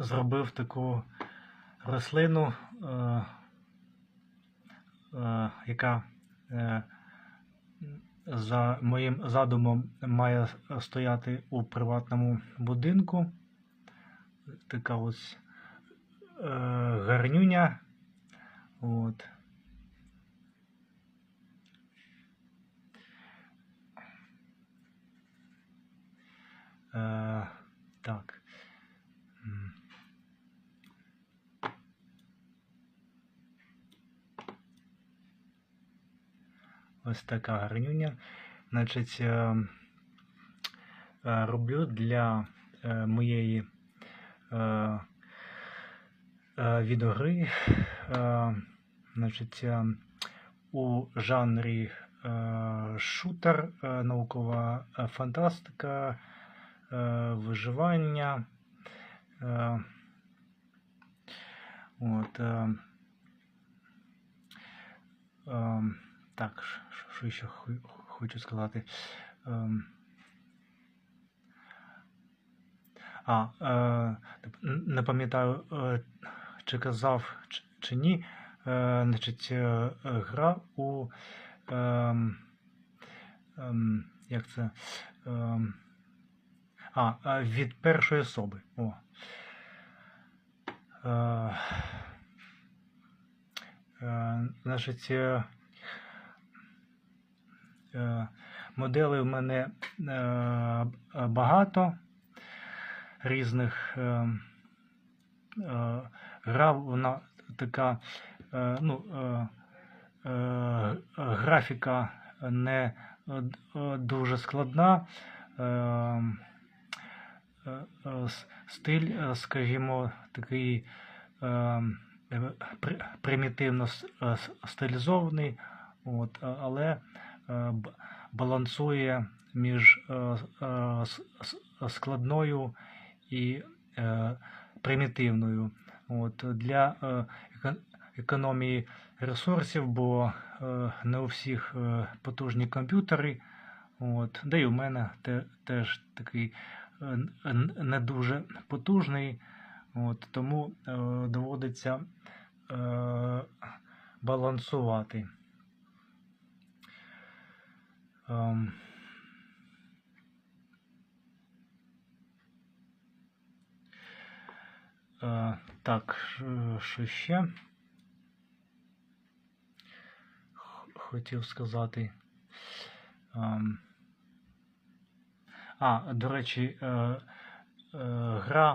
зробив таку рослину, е, е, яка е, за моїм задумом має стояти у приватному будинку. Така ось е, гарнюня. От. Е, так. Ось така гарнюня. Значить, е, е, роблю для е, моєї відеогри. Е, значить, у жанрі шутер, наукова фантастика, виживання. От, так, що ще хочу сказати. Ем, А, е, не пам'ятаю, е, чи казав, чи, ні. Е, значить, гра у. ем, ем, як це? А, від першої особи. О. Значить, моделей в мене е, багато різних. Е, е, гра вона така, е, ну, е, е, графіка не е, е, дуже складна. Е, е, е, стиль, е, скажімо, такий е, е, при- примітивно е, стилізований, от, але е, балансує між е, е, складною і е, примітивною. От, для е, економії ресурсів, бо е, не у всіх е, потужні комп'ютери. От, да й у мене те, теж такий е, не дуже потужний. От, тому е, доводиться е, балансувати. Е, так, що ще? Хотів сказати. Ем, а, до речі, е, е, гра